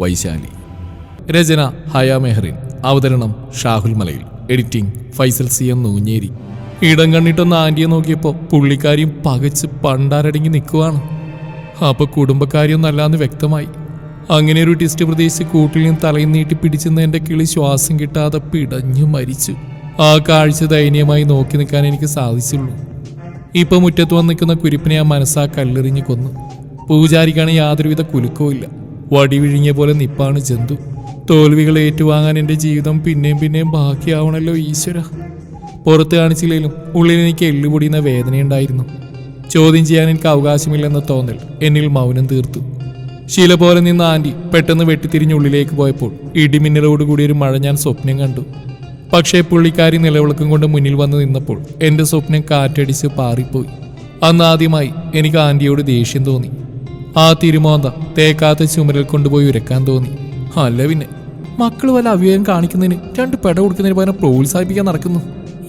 വൈശാലി. രചന ഹയ മെഹറിൻ. അവതരണം Shahul Malayil. Editing Faisal C M Noonjeri. ഇടം കണ്ണിട്ടൊന്ന് ആന്റിയെ നോക്കിയപ്പോൾ പുള്ളിക്കാരിയും പകച്ച് പണ്ടാരടങ്ങി നിൽക്കുവാണ് അപ്പോൾ കുടുംബക്കാരിയൊന്നല്ലാന്ന് വ്യക്തമായി. അങ്ങനെ ഒരു ടിസ്റ്റ് പ്രതീക്ഷിച്ച് കൂട്ടിൽ നിന്ന് തലയിൽ നീട്ടി പിടിച്ചെന്ന് എന്റെ കിളി ശ്വാസം കിട്ടാതെ പിടഞ്ഞു മരിച്ചു. ആ കാഴ്ച ദയനീയമായി നോക്കി നിൽക്കാൻ എനിക്ക് സാധിച്ചുള്ളൂ. ഇപ്പം മുറ്റത്ത് വന്ന് നിൽക്കുന്ന കുരിപ്പിനെ ആ മനസ്സാ കല്ലെറിഞ്ഞ് കൊന്നു. പൂജാരിക്കാണ് യാതൊരുവിധ കുലുക്കവും ഇല്ല. വടി വിഴിഞ്ഞ പോലെ നിപ്പാണ് ജന്തു. തോൽവികൾ ഏറ്റുവാങ്ങാൻ എന്റെ ജീവിതം പിന്നെയും പിന്നെയും ബാക്കിയാവണല്ലോ ഈശ്വര. പുറത്ത് കാണിച്ചില്ലെങ്കിലും ഉള്ളിൽ എനിക്ക് എള്ളുപൊടിയുന്ന വേദനയുണ്ടായിരുന്നു. ചോദ്യം ചെയ്യാൻ എനിക്ക് അവകാശമില്ലെന്ന തോന്നൽ എന്നിൽ മൗനം തീർത്തു. ശീല പോലെ നിന്ന ആന്റി പെട്ടെന്ന് വെട്ടിത്തിരിഞ്ഞ് ഉള്ളിലേക്ക് പോയപ്പോൾ ഇടിമിന്നലോട് ഒരു മഴ ഞാൻ സ്വപ്നം കണ്ടു. പക്ഷേ പുള്ളിക്കാരി നിലവിളക്കം കൊണ്ട് മുന്നിൽ വന്ന് നിന്നപ്പോൾ എന്റെ സ്വപ്നം കാറ്റടിച്ച് പാറിപ്പോയി. അന്ന് ആദ്യമായി എനിക്ക് ആന്റിയോട് ദേഷ്യം തോന്നി. ആ തിരുമോന്ത തേക്കാത്ത ചുമരിൽ കൊണ്ടുപോയി ഉരക്കാൻ തോന്നി. അല്ല പിന്നെ മക്കൾ വല്ല അവിവേകം കാണിക്കുന്നതിന് രണ്ട് പെട കൊടുക്കുന്നതിന് പകരം പ്രോത്സാഹിപ്പിക്കാൻ നടക്കുന്നു.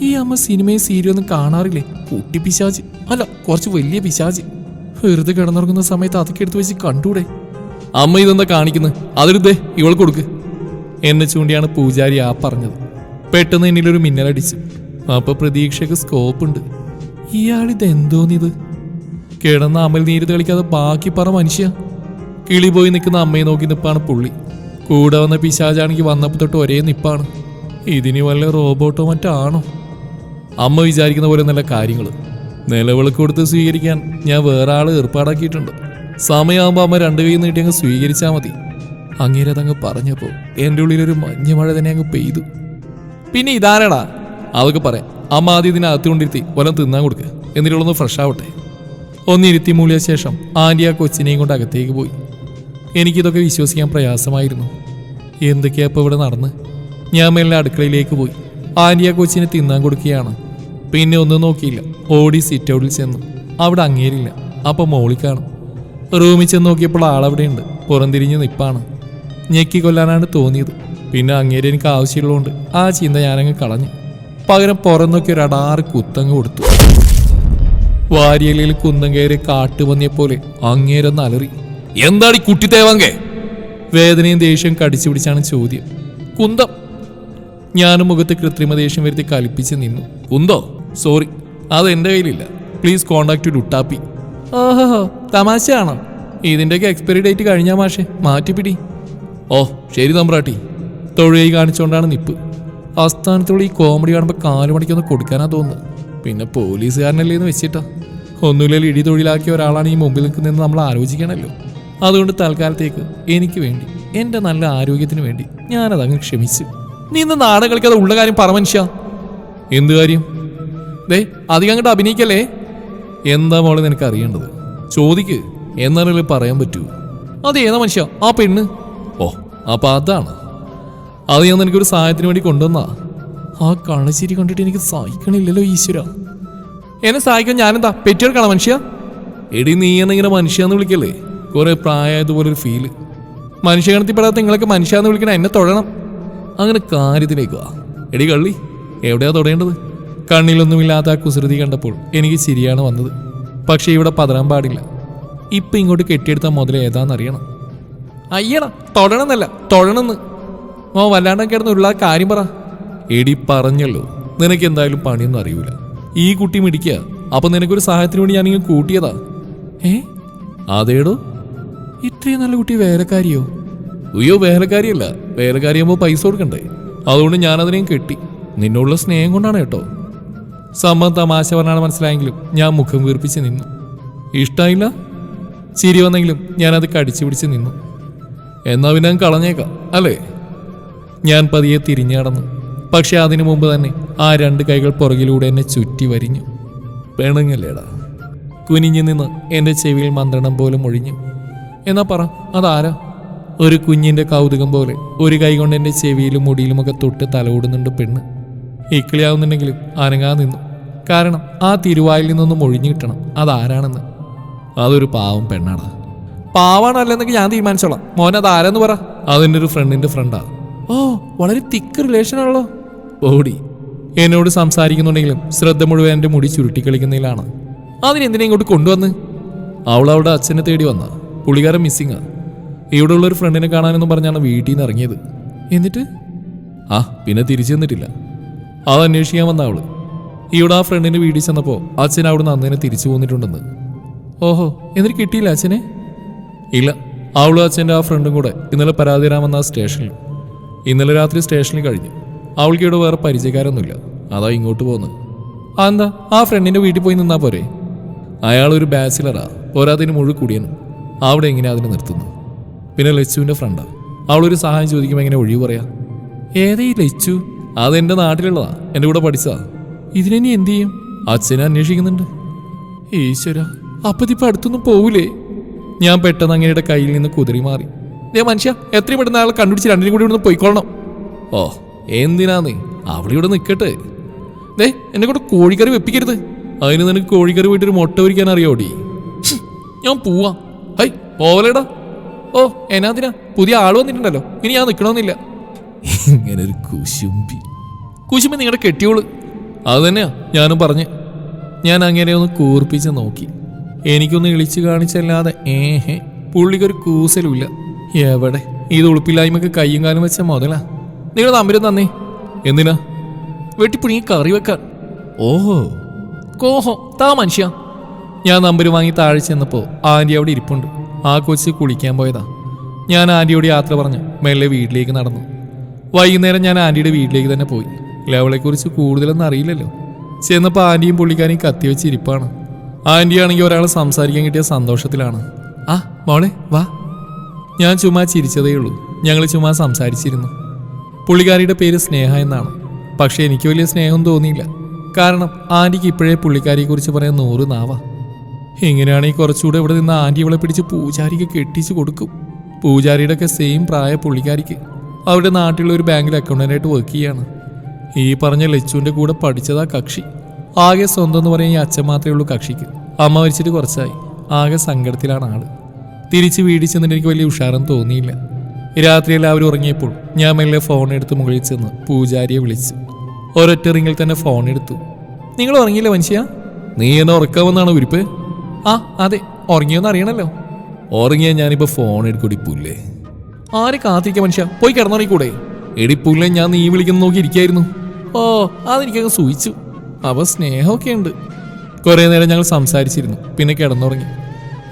ഈ അമ്മ സിനിമയും സീരിയൊന്നും കാണാറില്ലേ? കുട്ടി പിശാജ്. അല്ല കുറച്ച് വലിയ പിശാജ്. വെറുതെ കിടന്നുറങ്ങുന്ന സമയത്ത് അതൊക്കെ എടുത്ത് വെച്ച് കണ്ടൂടെ? അമ്മ ഇതെന്താ കാണിക്കുന്നത് അതെടുത്തേ ഇവൾ കൊടുക്ക്. എന്നെ ചൂണ്ടിയാണ് പൂജാരി ആ പറഞ്ഞത്. പെട്ടെന്ന് എന്നിലൊരു മിന്നലടിച്ചു. അപ്പൊ പ്രതീക്ഷയ്ക്ക് സ്കോപ്പ് ഉണ്ട്. ഇയാളിത് എന്തോന്നിത് കിടന്ന അമൽ നീര് തെളിക്കാതെ ബാക്കി പറ മനുഷ്യ. കിളി പോയി നിൽക്കുന്ന അമ്മയെ നോക്കി നിപ്പാണ് പുള്ളി. കൂടെ വന്ന പിശാചാണെങ്കിൽ വന്നപ്പോൾ തൊട്ട് ഒരേ നിപ്പാണ്. ഇതിന് വല്ല റോബോട്ടോ മറ്റാണോ? അമ്മ വിചാരിക്കുന്ന പോലെ നല്ല കാര്യങ്ങൾ നിലവിളക്ക് കൊടുത്ത് സ്വീകരിക്കാൻ ഞാൻ വേറെ ആൾ ഏർപ്പാടാക്കിയിട്ടുണ്ട്. സമയമാകുമ്പോൾ അമ്മ രണ്ടു കൈ നീട്ടി അങ്ങ് സ്വീകരിച്ചാൽ മതി. അങ്ങേരത് അങ്ങ് പറഞ്ഞപ്പോൾ എന്റെ ഉള്ളിലൊരു മഞ്ഞ മഴ തന്നെ അങ്ങ് പെയ്തു. പിന്നെ ഇതാരടാ? അതൊക്കെ പറയാം. അമ്മ ആദ്യം ഇതിനകത്ത് കൊണ്ടിരുത്തി വല്ലതും തിന്നാൻ കൊടുക്കുക എന്നിട്ടുള്ളൊന്ന് ഫ്രഷ് ആവട്ടെ. ഒന്നിരുത്തി മൂളിയ ശേഷം ആന്റി ആ കൊച്ചിനെയും കൊണ്ട് അകത്തേക്ക് പോയി. എനിക്കിതൊക്കെ വിശ്വസിക്കാൻ പ്രയാസമായിരുന്നു. എന്തൊക്കെയാ ഇപ്പോൾ ഇവിടെ നടന്ന്? ഞാൻ മെല്ലെ അടുക്കളയിലേക്ക് പോയി. ആന്റി ആ കൊച്ചിനെ തിന്നാൻ കൊടുക്കുകയാണ്. പിന്നെ ഒന്നും നോക്കിയില്ല. ഓടി സിറ്റ് ഔട്ടിൽ ചെന്നു. അവിടെ അങ്ങേരില്ല. അപ്പോൾ മോളി കാണും. റൂമിൽ ചെന്ന് നോക്കിയപ്പോൾ ആളവിടെയുണ്ട്. പുറംതിരിഞ്ഞ് നിപ്പാണ്. ഞെക്കി കൊല്ലാനാണ് തോന്നിയത്. പിന്നെ അങ്ങേരെ എനിക്ക് ആവശ്യമുള്ളതുകൊണ്ട് ആ ചിന്ത ഞാനങ്ങ് കളഞ്ഞു. പകരം പുറം നോക്കി ഒരു അടാറ് കുത്തങ്ങ് കൊടുത്തു. വാരിയലയിൽ കുന്നം കയറി കാട്ടുപന്നിയെ പോലെ അങ്ങേരൊന്ന് അലറി എന്താടി കുട്ടി തേവാങ്കേ വേദനയും ദേഷ്യം കടിച്ചു പിടിച്ചാണ് ചോദ്യം. കുന്തം. ഞാനും മുഖത്ത് കൃത്രിമ ദേഷ്യം വരുത്തി കലിപ്പിച്ച് നിന്നു. കുന്തോ? സോറി അത് എന്റെ കയ്യിലില്ല. Please contact Luttappi. ഓഹോ തമാശയാണോ? ഇതിന്റെയൊക്കെ എക്സ്പയറി ഡേറ്റ് കഴിഞ്ഞാ മാഷെ മാറ്റിപ്പിടി. ഓ ശരി തമ്പ്രാട്ടി. തൊഴിലായി കാണിച്ചുകൊണ്ടാണ് നിപ്പ്. ആസ്ഥാനത്തുള്ള ഈ കോമഡി കാണുമ്പോൾ കാലുമണിക്കൊന്ന് കൊടുക്കാനാ തോന്നുന്നത്. പിന്നെ പോലീസുകാരനല്ലേ എന്ന് വെച്ചിട്ടാ. ഒന്നുമില്ലെങ്കിൽ ഇടി തൊഴിലാക്കിയ ഒരാളാണ് ഈ മുമ്പിൽ നിൽക്കുന്നതെന്ന് നമ്മൾ ആലോചിക്കണമല്ലോ അതുകൊണ്ട് തൽക്കാലത്തേക്ക് എനിക്ക് വേണ്ടി എന്റെ നല്ല ആരോഗ്യത്തിന് വേണ്ടി ഞാനതങ്ങ് ക്ഷമിച്ചു. നീ ഇന്ന് നാടൻ കളിക്കാതെ ഉള്ള കാര്യം പറ മനുഷ്യ. എന്ത് കാര്യം? ദേ അധികം അങ്ങോട്ട് അഭിനയിക്കല്ലേ? എന്താ മോളെ നിനക്ക് അറിയേണ്ടത്? ചോദിക്ക് എന്നറിയില്ല പറയാൻ പറ്റൂ? അത് ഏതാ മനുഷ്യ? ആ പെണ്ണ്? ഓ അപ്പൊ അതാണ്. അത് ഞാൻ നിനക്കൊരു സഹായത്തിന് വേണ്ടി കൊണ്ടുവന്നാ. ആ കണച്ചിരി കണ്ടിട്ട് എനിക്ക് സഹിക്കണില്ലല്ലോ ഈശ്വര. എന്നെ സഹായിക്കാൻ ഞാനെന്താ? പെറ്റിയെടുക്കണം മനുഷ്യ? എടി നീ എന്നിങ്ങനെ മനുഷ്യാന്ന് വിളിക്കല്ലേ? കുറെ പ്രായമായതുപോലെ ഒരു ഫീൽ മനുഷ്യഗണത്തിൽപ്പെടാത്ത നിങ്ങളൊക്കെ മനുഷ്യാന്ന് വിളിക്കണ എന്നെ തൊഴണം. അങ്ങനെ കാര്യത്തിലേക്ക് വാ. എടി കള്ളി എവിടെയാ തൊടേണ്ടത്? കണ്ണിലൊന്നുമില്ലാത്ത ആ കുസൃതി കണ്ടപ്പോൾ എനിക്ക് ശരിയാണ് വന്നത്. പക്ഷേ ഇവിടെ പതറാൻ പാടില്ല. ഇപ്പം ഇങ്ങോട്ട് കെട്ടിയെടുത്ത മുതൽ ഏതാണെന്നറിയണം അയ്യണ തൊഴണമെന്നല്ല തൊഴണമെന്ന്. ഓ വല്ലാണ്ട് കിടന്നുള്ള കാര്യം പറ. എടി പറഞ്ഞല്ലോ നിനക്ക് എന്തായാലും പണിയൊന്നും അറിയൂല. ഈ കുട്ടി മിടിക്കുക അപ്പൊ നിനക്കൊരു സഹായത്തിന് വേണ്ടി ഞാനിങ്ങനെ കൂട്ടിയതാ? ഏ? അതേടോ? ഇത്രയും നല്ല കുട്ടി വേലക്കാരിയോ? അയ്യോ വേലക്കാരിയല്ല. വേലക്കാരിയാകുമ്പോൾ പൈസ കൊടുക്കണ്ടേ? അതുകൊണ്ട് ഞാൻ ഞാനതിനെയും കെട്ടി. നിന്നോടുള്ള സ്നേഹം കൊണ്ടാണ് കേട്ടോ. സമ്മതം തമാശ പറഞ്ഞാണ് മനസ്സിലായെങ്കിലും ഞാൻ മുഖം വീർപ്പിച്ച് നിന്നു. ഇഷ്ടായില്ല? ചിരി വന്നെങ്കിലും ഞാനത് കടിച്ചു പിടിച്ച് നിന്നു. എന്നാ പിന്നെ കളഞ്ഞേക്കാം അല്ലേ? ഞാൻ പതിയെ തിരിഞ്ഞു കടന്നു. പക്ഷെ അതിനു മുമ്പ് തന്നെ ആ രണ്ട് കൈകൾ പുറകിലൂടെ എന്നെ ചുറ്റി വരിഞ്ഞു. പെണുങ്ങല്ലേടാ. കുനിഞ്ഞു നിന്ന് എന്റെ ചെവിയിൽ മന്ത്രണം പോലും ഒഴിഞ്ഞു. എന്നാ പറ അതാരാ? ഒരു കുഞ്ഞിന്റെ കൗതുകം പോലെ ഒരു കൈ കൊണ്ട് എന്റെ ചെവിയിലും മുടിയിലുമൊക്കെ തൊട്ട് തലോടുന്നുണ്ട് പെണ്ണ്. ഇക്കിളിയാവുന്നുണ്ടെങ്കിലും അനങ്ങാ നിന്നു. കാരണം ആ തിരുവായിൽ നിന്നൊന്നും ഒഴിഞ്ഞു കിട്ടണം. അതാരാണെന്ന്. അതൊരു പാവം പെണ്ണാടാ. പാവാണല്ലെന്നൊക്കെ ഞാൻ തീരുമാനിച്ചോളാം. മോൻ ആരാന്ന് പറ. അതെന്റെ ഒരു ഫ്രണ്ടിന്റെ ഫ്രണ്ടാ ഓ വളരെ തിക്ക് റിലേഷൻ ആണല്ലോ. ഓടി. എന്നോട് സംസാരിക്കുന്നുണ്ടെങ്കിലും ശ്രദ്ധ മുഴുവൻ എന്റെ മുടി ചുരുട്ടി കളിക്കുന്നതിലാണ്. അതിനെന്തിനാ ഇങ്ങോട്ട് കൊണ്ടുവന്ന്? അവൾ അവളുടെ അച്ഛനെ തേടി വന്ന. പുള്ളിക്കാരൻ മിസ്സിങ്ങാ ഇവിടെയുള്ള ഒരു ഫ്രണ്ടിനെ കാണാനെന്ന് പറഞ്ഞാണ് വീട്ടിൽ നിന്ന് ഇറങ്ങിയത്. എന്നിട്ട്? ആ പിന്നെ തിരിച്ചു തന്നിട്ടില്ല അത് അന്വേഷിക്കാൻ വന്ന അവൾ. ഇവിടെ ആ ഫ്രണ്ടിന്റെ വീട്ടിൽ ചെന്നപ്പോൾ അച്ഛൻ അവിടെ നിന്ന് അന്നേനെ തിരിച്ചു പോന്നിട്ടുണ്ടെന്ന്. ഓഹോ എന്നിട്ട് കിട്ടിയില്ല അച്ഛനെ? ഇല്ല അവളും അച്ഛന്റെ ആ ഫ്രണ്ടും കൂടെ ഇന്നലെ പരാതി ആ സ്റ്റേഷനിൽ ഇന്നലെ രാത്രി സ്റ്റേഷനിൽ കഴിഞ്ഞു. അവൾക്ക് ഇവിടെ വേറെ പരിചയക്കാരൊന്നുമില്ല. അതാ ഇങ്ങോട്ട് പോകുന്നത്. എന്താ? ആ ഫ്രണ്ടിന്റെ വീട്ടിൽ പോയി നിന്നാ പോരെ? അയാൾ ഒരു ബാച്ചിലറാ പോരാതിന് മുഴുവൻ കുടിയനും. അവിടെ എങ്ങനെ അതിനെ നിർത്തുന്നു പിന്നെ ലച്ചുവിന്റെ ഫ്രണ്ടാ അവളൊരു സഹായം ചോദിക്കുമ്പോൾ എങ്ങനെ ഒഴിവ് പറയാ? ഏതേ ലച്ചു? അതെന്റെ നാട്ടിലുള്ളതാ. എന്റെ കൂടെ പഠിച്ചതാ. ഇതിനി എന്ത് ചെയ്യും? അച്ഛനെ അന്വേഷിക്കുന്നുണ്ട്. ഈശ്വര. അപ്പതിപ്പോ അടുത്തൊന്നും പോവില്ലേ ഞാൻ പെട്ടെന്ന് അങ്ങയുടെ കയ്യിൽ നിന്ന് കുതിരി മാറി. ദേ മനുഷ്യ എത്രയും പെട്ടെന്ന് അയാൾ കണ്ടുപിടിച്ച് രണ്ടിനും കൂടി ഇവിടുന്ന് പോയിക്കൊള്ളണം. ഓ എന്തിനാന്ന് അവിടെ ഇവിടെ നിൽക്കട്ടെ ദേ എന്നെ കൂടെ കോഴിക്കറി വെപ്പിക്കരുത്. അതിന് നിനക്ക് കോഴിക്കറി പോയിട്ടൊരു മുട്ട പൊരിക്കാൻ അറിയോടി? ഞാൻ പോവാ. ഹൈ പോവലേടാ. ഓ എന്നാതിനാ പുതിയ ആൾ വന്നിട്ടുണ്ടല്ലോ. ഇനി ഞാൻ നിൽക്കണമെന്നില്ല ഇങ്ങനൊരു ഒരു കുശുമ്പി. കുശുമ്പി നിങ്ങളുടെ കെട്ടിയോൾ. അത് തന്നെയാ ഞാനും പറഞ്ഞ്. ഞാൻ അങ്ങനെ ഒന്ന് കൂർപ്പിച്ച് നോക്കി. എനിക്കൊന്ന് ഇളിച്ചു കാണിച്ചല്ലാതെ ഏഹേ പുള്ളിക്കൊരു കൂസലുമില്ല. എവിടെ? ഇത് ഉളുപ്പില്ലായ്മക്ക് കയ്യും കാലും വെച്ച മുതലാ. നിങ്ങൾ നമ്പരും നന്ദി. എന്തിനാ? വെട്ടിപ്പുഴുങ്ങി കറി വെക്കാൻ. ഓഹോ. കോഹോ താ മനുഷ്യ. ഞാൻ നമ്പർ വാങ്ങി താഴെ ചെന്നപ്പോൾ ആന്റി അവിടെ ഇരിപ്പുണ്ട്. ആ കൊച്ചി കുളിക്കാൻ പോയതാ. ഞാൻ ആന്റിയോട് യാത്ര പറഞ്ഞു മെല്ലെ വീട്ടിലേക്ക് നടന്നു. വൈകുന്നേരം ഞാൻ ആന്റിയുടെ വീട്ടിലേക്ക് തന്നെ പോയി. ലെവളെക്കുറിച്ച് കൂടുതലൊന്നും അറിയില്ലല്ലോ. ചെന്നപ്പോൾ ആന്റിയും പുള്ളിക്കാരെയും കത്തി വെച്ച് ഇരിപ്പാണ്. ആന്റിയാണെങ്കിൽ ഒരാൾ സംസാരിക്കാൻ കിട്ടിയ സന്തോഷത്തിലാണ്. ആ മോളെ വാ. ഞാൻ ചുമ്മാ ചിരിച്ചതേ ഉള്ളൂ. ഞങ്ങൾ ചുമ്മാ സംസാരിച്ചിരുന്നു. പുള്ളിക്കാരിയുടെ പേര് സ്നേഹ എന്നാണ്. പക്ഷേ എനിക്ക് വലിയ സ്നേഹം തോന്നിയില്ല. കാരണം ആന്റിക്ക് ഇപ്പോഴേ പുള്ളിക്കാരിയെ കുറിച്ച് പറയാൻ നൂറ് നാവാ. ഈ കുറച്ചുകൂടെ ഇവിടെ നിന്ന് ആന്റി ഇവളെ പിടിച്ച് പൂജാരിക്ക് കെട്ടിച്ച് കൊടുക്കും? പൂജാരിയുടെ ഒക്കെ സെയിം പ്രായ പുള്ളിക്കാരിക്ക്. അവരുടെ നാട്ടിലുള്ള ഒരു ബാങ്കിൽ അക്കൗണ്ടന്റായിട്ട് വർക്ക് ചെയ്യാണ്. ഈ പറഞ്ഞ ലച്ചുവിന്റെ കൂടെ പഠിച്ചതാ കക്ഷി. ആകെ സ്വന്തം എന്ന് പറയാൻ ഈ അച്ഛൻ മാത്രമേ ഉള്ളൂ കക്ഷിക്ക്. അമ്മ മരിച്ചിട്ട് കുറച്ചായി. ആകെ സങ്കടത്തിലാണ് ആൾ. തിരിച്ച് വീടിച്ചെന്നിട്ട് ചെന്നിട്ട് എനിക്ക് വലിയ ഉഷാരം തോന്നിയില്ല. രാത്രി എല്ലാവരും ഉറങ്ങിയപ്പോൾ ഞാൻ മെല്ലെ ഫോൺ എടുത്ത് മുകളിൽ ചെന്ന് പൂജാരിയെ വിളിച്ചു. ഒരൊറ്റ റിങ്ങിൽ തന്നെ ഫോൺ എടുത്തു. നിങ്ങൾ ഉറങ്ങിയില്ല മനുഷ്യ? നീ എന്നെ ഉറക്കാമെന്നാണ് ഉരുപ്പ്? ആ അതെ ഉറങ്ങിയെന്ന് അറിയണല്ലോ. ഉറങ്ങിയ ഞാനിപ്പോ ഫോൺ എടുക്കൂടി പുല്ലേ? ആരെ കാത്തിരിക്ക മനുഷ്യ? പോയി കിടന്നുറങ്ങിക്കൂടെ? എടി പുല്ലേ ഞാൻ നീ വിളിക്കുന്ന നോക്കി ഇരിക്കായിരുന്നു. ഓ അതെനിക്കങ്ങ് സൂയിച്ചു അവ സ്നേഹമൊക്കെ ഉണ്ട്. കുറേ നേരം ഞങ്ങൾ സംസാരിച്ചിരുന്നു പിന്നെ കിടന്നുറങ്ങി.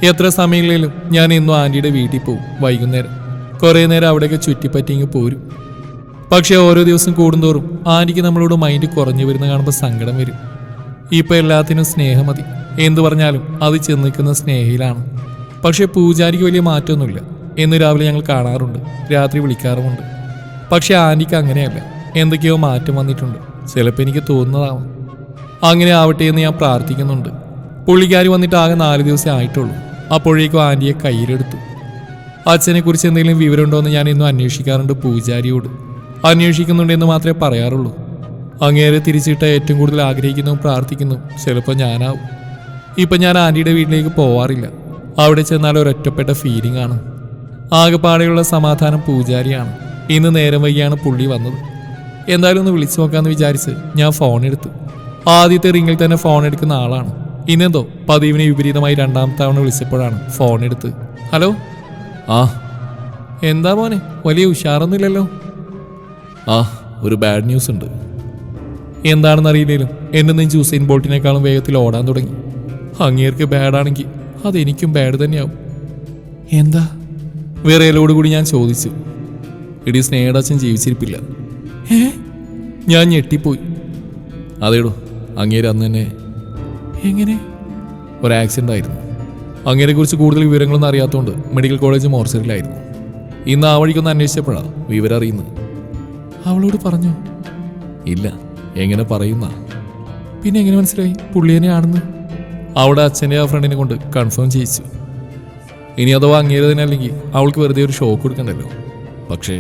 എത്ര സമയമില്ലെങ്കിലും ഞാൻ ഇന്നും ആന്റിയുടെ വീട്ടിൽ പോകും വൈകുന്നേരം. കുറേ നേരം അവിടെയൊക്കെ ചുറ്റിപ്പറ്റി ഇങ്ങ് പോരും. പക്ഷേ ഓരോ ദിവസം കൂടുന്തോറും ആന്റിക്ക് നമ്മളോട് മൈൻഡ് കുറഞ്ഞു വരുന്ന കാണുമ്പോൾ സങ്കടം വരും. ഇപ്പം എല്ലാത്തിനും സ്നേഹം മതി. എന്തു പറഞ്ഞാലും അത് ചെന്ന് നിൽക്കുന്ന സ്നേഹയിലാണ്. പക്ഷേ പൂജാരിക്ക് വലിയ മാറ്റമൊന്നുമില്ല. എന്ന് രാവിലെ ഞങ്ങൾ കാണാറുണ്ട്. രാത്രി വിളിക്കാറുമുണ്ട്. പക്ഷേ ആന്റിക്ക് അങ്ങനെയല്ല. എന്തൊക്കെയോ മാറ്റം വന്നിട്ടുണ്ട്. ചിലപ്പോൾ എനിക്ക് തോന്നുന്നതാവും. അങ്ങനെ ആവട്ടെ എന്ന് ഞാൻ പ്രാർത്ഥിക്കുന്നുണ്ട്. പുള്ളിക്കാരി വന്നിട്ട് ആകെ നാല് ദിവസമേ ആയിട്ടുള്ളൂ. അപ്പോഴേക്കും ആന്റിയെ കയ്യിലെടുത്തു. അച്ഛനെ കുറിച്ച് എന്തെങ്കിലും വിവരമുണ്ടോ എന്ന് ഞാൻ ഇന്നും അന്വേഷിക്കാറുണ്ട് പൂജാരിയോട്. അന്വേഷിക്കുന്നുണ്ടെന്ന് മാത്രമേ പറയാറുള്ളൂ. അങ്ങേരെ തിരിച്ചിട്ട ഏറ്റവും കൂടുതൽ ആഗ്രഹിക്കുന്നു പ്രാർത്ഥിക്കുന്നു. ചിലപ്പോൾ ഞാനാവും. ഇപ്പം ഞാൻ ആന്റിയുടെ വീട്ടിലേക്ക് പോവാറില്ല. അവിടെ ചെന്നാൽ ഒരൊറ്റപ്പെട്ട ഫീലിംഗ് ആണ്. ആകെപ്പാടെയുള്ള സമാധാനം പൂജാരിയാണ്. ഇന്ന് നേരം വൈകിയാണ് പുള്ളി വന്നത്. എന്തായാലും ഒന്ന് വിളിച്ചു നോക്കാമെന്ന് വിചാരിച്ച് ഞാൻ ഫോൺ എടുത്തു. ആദ്യത്തെ റിങ്ങിൽ തന്നെ ഫോൺ എടുക്കുന്ന ആളാണ്. ഇന്നെന്തോ പതിവിന് വിപരീതമായി രണ്ടാം തവണ വിളിച്ചപ്പോഴാണ് ഫോൺ എടുത്ത്. ഹലോ? ആ. എന്താ മോനെ? വലിയ ഉഷാറൊന്നുമില്ലല്ലോ. ആ ഒരു ബാഡ് ന്യൂസ് ഉണ്ട്. എന്താണെന്ന് അറിയില്ലല്ലോ എന്നെ നെഞ്ച് ഹുസൈൻ ബോൾട്ടിനേക്കാളും വേഗത്തിൽ ഓടാൻ തുടങ്ങി. അങ്ങേർക്ക് ബാഡാണെങ്കിൽ അതെനിക്കും ബാഡ് തന്നെയാവും. എന്താ? വിറയലോട് കൂടി ഞാൻ ചോദിച്ചു. ഇടി സ്നേഹടച്ഛൻ ജീവിച്ചിരിപ്പില്ല. ഏ? ഞാൻ ഞെട്ടിപ്പോയി. അതേടോ അങ്ങേര് അന്ന് തന്നെ എങ്ങനെ? ഒരു ആക്സിഡന്റ് ആയിരുന്നു. അങ്ങേരെ കുറിച്ച് കൂടുതൽ വിവരങ്ങളൊന്നും അറിയാത്തതുകൊണ്ട് മെഡിക്കൽ കോളേജ് മോർച്ചറിലായിരുന്നു ഇന്ന് ആ വഴിക്കൊന്ന് അന്വേഷിച്ചപ്പോഴാ വിവരം അറിയുന്നത്. അവളോട് പറഞ്ഞു ഇല്ല എങ്ങനെ പറയുന്ന? പിന്നെ എങ്ങനെ മനസ്സിലായി? പുള്ളിയനെയാണെന്ന് അവിടെ അച്ഛനെ ആ ഫ്രണ്ടിനെ കൊണ്ട് കൺഫേം ചെയ്യിച്ചു. ഇനി അഥവാ അങ്ങേരതിനല്ലെങ്കിൽ അവൾക്ക് വെറുതെ ഒരു ഷോക്ക് കൊടുക്കണ്ടല്ലോ. പക്ഷേ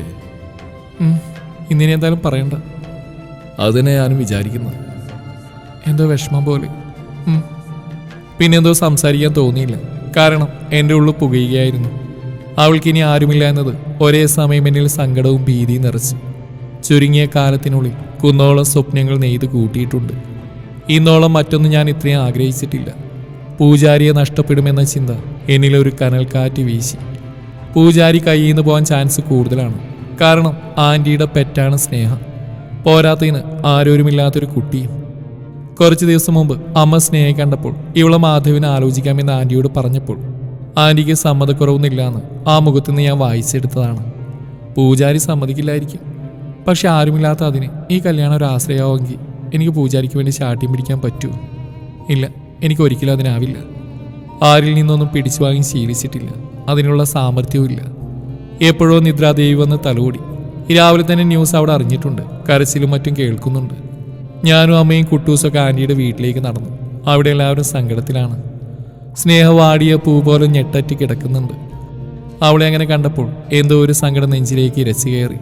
ഇന്നിനി എന്തായാലും പറയണ്ട. അത് തന്നെ ഞാനും വിചാരിക്കുന്നത്. എന്തോ വിഷമം പോലെ. പിന്നെ എന്തോ സംസാരിക്കാൻ തോന്നിയില്ല. കാരണം എന്റെ ഉള്ളിൽ പുകയുകയായിരുന്നു. അവൾക്കിനി ആരുമില്ല എന്നത് ഒരേ സമയം എന്നിൽ സങ്കടവും ഭീതിയും നിറച്ചു. ചുരുങ്ങിയ കാലത്തിനുള്ളിൽ കുന്നോളം സ്വപ്നങ്ങൾ നെയ്ത് കൂട്ടിയിട്ടുണ്ട്. ഇന്നോളം മറ്റൊന്നും ഞാൻ ഇത്രയും ആഗ്രഹിച്ചിട്ടില്ല. പൂജാരിയെ നഷ്ടപ്പെടുമെന്ന ചിന്ത എന്നിലൊരു കനൽക്കാറ്റ് വീശി. പൂജാരി കയ്യിൽ നിന്ന് പോകാൻ ചാൻസ് കൂടുതലാണ്. കാരണം ആന്റിയുടെ പെറ്റാണ് സ്നേഹം. പോരാത്തതിന് ആരോരുമില്ലാത്തൊരു കുട്ടിയും കുറച്ച് ദിവസം മുമ്പ് അമ്മ സ്നേഹയെ കണ്ടപ്പോൾ ഇവളെ മാധവിനെ ആലോചിക്കാമെന്ന് ആന്റിയോട് പറഞ്ഞപ്പോൾ ആന്റിക്ക് സമ്മതക്കുറവൊന്നുമില്ലാന്ന് ആ മുഖത്തുനിന്ന് ഞാൻ വായിച്ചെടുത്തതാണ്. പൂജാരി സമ്മതിക്കില്ലായിരിക്കും. പക്ഷെ ആരുമില്ലാത്ത അതിന് ഈ കല്യാണം ഒരു ആശ്രയമാവുമെങ്കിൽ എനിക്ക് പൂജാരിക്ക് വേണ്ടി ചാട്ടിയും പിടിക്കാൻ പറ്റുമോ ഇല്ല എനിക്ക് ഒരിക്കലും അതിനാവില്ല. ആരിൽ നിന്നൊന്നും പിടിച്ചു വാങ്ങി ശീലിച്ചിട്ടില്ല. അതിനുള്ള സാമർഥ്യവും ഇല്ല എപ്പോഴോ നിദ്രാദേവി വന്ന് തലോടി. രാവിലെ തന്നെ ന്യൂസ് അവിടെ അറിഞ്ഞിട്ടുണ്ട്. കരച്ചിലും മറ്റും കേൾക്കുന്നുണ്ട്. ഞാനും അമ്മയും കുട്ടൂസൊക്കെ ആന്റിയുടെ വീട്ടിലേക്ക് നടന്നു. അവിടെ എല്ലാവരും സങ്കടത്തിലാണ്. സ്നേഹവാടിയ പൂ പോലെ ഞെട്ടറ്റി കിടക്കുന്നുണ്ട്. അവളെ അങ്ങനെ കണ്ടപ്പോൾ എന്തോ ഒരു സങ്കടം നെഞ്ചിലേക്ക് ഇരച്ചു കയറി.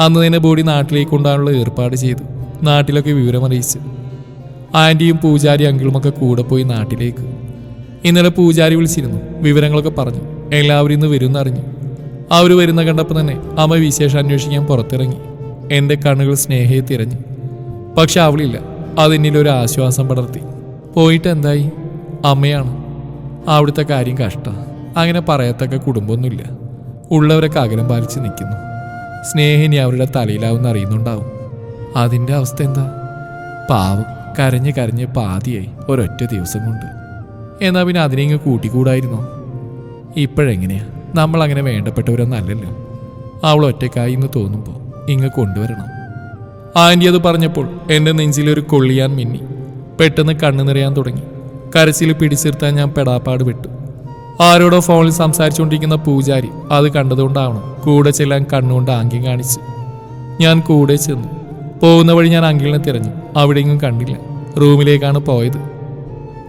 അന്ന് തന്നെ ബോഡി നാട്ടിലേക്ക് കൊണ്ടുപോകാനുള്ള ഏർപ്പാട് ചെയ്തു. നാട്ടിലൊക്കെ വിവരമറിയിച്ചു. ആന്റിയും പൂജാരി അങ്കിളുമൊക്കെ കൂടെ പോയി നാട്ടിലേക്ക്. ഇന്നലെ പൂജാരി വിളിച്ചിരുന്നു. വിവരങ്ങളൊക്കെ പറഞ്ഞു. എല്ലാവരും ഇന്ന് വരുമെന്ന് അറിഞ്ഞു അവർ വരുന്ന കണ്ടപ്പോൾ തന്നെ അമ്മ വിശേഷം അന്വേഷിക്കാൻ പുറത്തിറങ്ങി. എന്റെ കണ്ണുകൾ സ്നേഹയെ തിരഞ്ഞു. പക്ഷെ അവളില്ല. അതെന്നിലൊരു ആശ്വാസം പടർത്തി. പോയിട്ട് എന്തായി? അമ്മയാണ്. അവിടുത്തെ കാര്യം കഷ്ടം. അങ്ങനെ പറയത്തക്ക കുടുംബമൊന്നുമില്ല. ഉള്ളവരൊക്കെ അകലം പാലിച്ച് നിൽക്കുന്നു. സ്നേഹിനി അവരുടെ തലയിലാവുന്ന അറിയുന്നുണ്ടാവും. അതിന്റെ അവസ്ഥ എന്താ? പാവം. കരഞ്ഞ് കരഞ്ഞ് പാതിയായി. ഒരൊറ്റ ദിവസം കൊണ്ട്. എന്നാൽ പിന്നെ അതിനെ ഇങ്ങ് കൂട്ടിക്കൂടായിരുന്നോ? ഇപ്പോഴെങ്ങനെയാ? നമ്മൾ അങ്ങനെ വേണ്ടപ്പെട്ടവരൊന്നല്ലല്ലോ അവൾ ഒറ്റക്കായി എന്ന് തോന്നുമ്പോൾ ഇങ്ങ് കൊണ്ടുവരണം. ആന്റി അത് പറഞ്ഞപ്പോൾ എന്റെ നെഞ്ചിലൊരു കൊള്ളിയാൻ മിന്നി. പെട്ടെന്ന് കണ്ണു നിറയാൻ തുടങ്ങി. കരച്ചിൽ പിടിച്ചിർത്താൻ ഞാൻ പെടാപ്പാട് വിട്ടു. ആരോടോ ഫോണിൽ സംസാരിച്ചുകൊണ്ടിരിക്കുന്ന പൂജാരി അത് കണ്ടതുകൊണ്ടാവണം കൂടെ ചെല്ലാൻ കണ്ണുകൊണ്ട് ആംഗ്യം കാണിച്ചു. ഞാൻ കൂടെ ചെന്നു. പോകുന്ന വഴി ഞാൻ അങ്കിളിനെ തിരഞ്ഞു. അവിടെയെങ്കിലും കണ്ടില്ല. റൂമിലേക്കാണ് പോയത്.